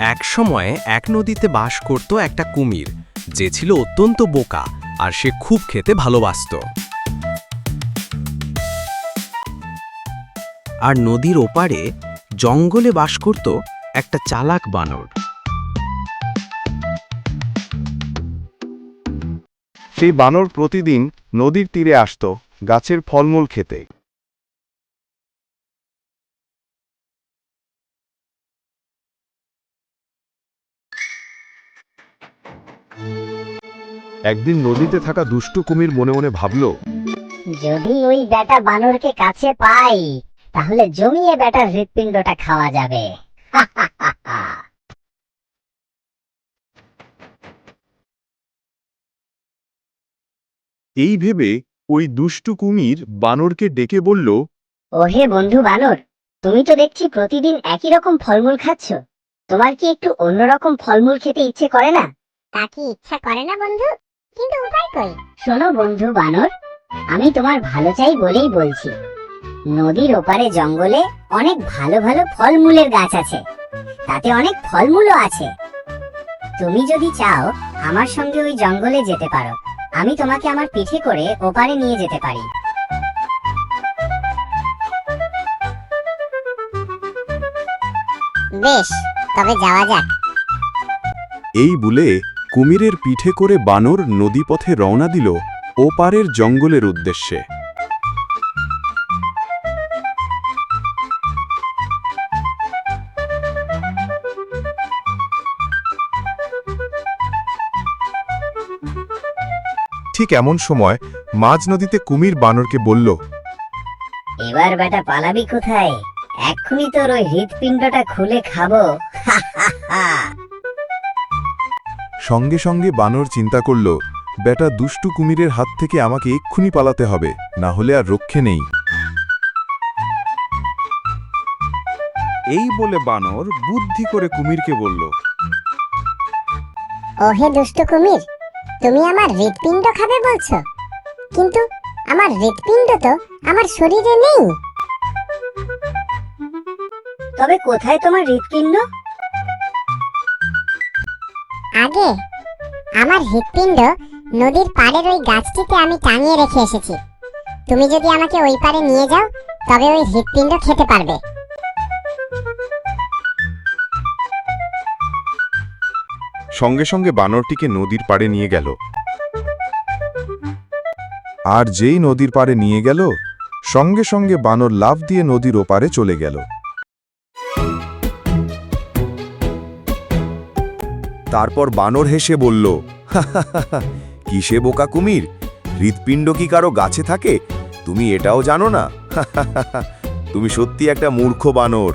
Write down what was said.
এক সময়ে এক নদীতে বাস করত একটা কুমির। যে ছিল অত্যন্ত বোকা আর সে খুব খেতে ভালোবাসত। আর নদীর ওপারে জঙ্গলে বাস করত একটা চালাক বানর। সেই বানর প্রতিদিন নদীর তীরে আসত, গাছের ফলমূল খেতে। একদিন নদীতে থাকা দুষ্টু কুমির মনে মনে ভাবল যদি ওই বেটা বানরকে কাছে পাই তাহলে জমিয়ে বেটার হৃৎপিণ্ডটা খাওয়া যাবে। এই ভেবে ওই দুষ্টু কুমির বানরকে ডেকে বলল ওহে বন্ধু বানর তুমি তো দেখছি প্রতিদিন একই রকম ফলমূল খাচ্ছ। তোমার কি একটু অন্যরকম ফলমূল খেতে ইচ্ছে করে না? তা কি ইচ্ছা করে না বন্ধু? কিন্তু উপায় কই? শোনো বন্ধু বানর আমি তোমার ভালো চাই বলেই বলছি। নদীর ওপারে জঙ্গলে অনেক ভালো ভালো ফলমূলের গাছ আছে। তাতে অনেক ফলমূলও আছে। তুমি যদি চাও আমার সঙ্গে ওই জঙ্গলে যেতে পারো। আমি তোমাকে আমার পিঠে করে ওপারে নিয়ে যেতে পারি। বেশ তবে যাওয়া যাক। এই বলে কুমিরের পিঠে করে বানর নদীপথে রওনা দিল ওপারের জঙ্গলের উদ্দেশ্যে। ঠিক এমন সময় মাঝ নদীতে কুমির বানরকে বলল এবার বেটা পালাবি কোথায়? এক্ষুনি তোর ওই হৃৎপিণ্ডটা খুলে খাব। সঙ্গে সঙ্গে বানর চিন্তা করল বেটা দুষ্টু কুমিরের হাত থেকে আমাকে এক্ষুনি পালাতে হবে না হলে আর রক্ষে নেই। এই বলে বানর বুদ্ধি করে কুমিরকে বলল ওহে দুষ্ট কুমির তুমি আমার হৃৎপিণ্ড খাবে বলছো? কিন্তু আমার হৃৎপিণ্ড তো আমার শরীরে নেই। তবে কোথায় তোমার হৃৎপিণ্ড? আগে? আমার হৃৎপিণ্ড নদীর পাড়ের ওই গাছটিতে আমি টাঙিয়ে রেখে এসেছি। তুমি যদি আমাকে ওই পারে নিয়ে যাও, তবে ওই হৃৎপিণ্ড খেতে পারবে। সঙ্গে সঙ্গে বানরটিকে নদীর পাড়ে নিয়ে গেল। আর যেই নদীর পাড়ে নিয়ে গেল, সঙ্গে সঙ্গে বানর লাফ দিয়ে নদীর ওপারে চলে গেল। তারপর বানর হেসে বলল কিসে বোকা কুমির? হৃৎপিণ্ড কি কারও গাছে থাকে? তুমি এটাও জানো না? তুমি সত্যি একটা মূর্খ বানর।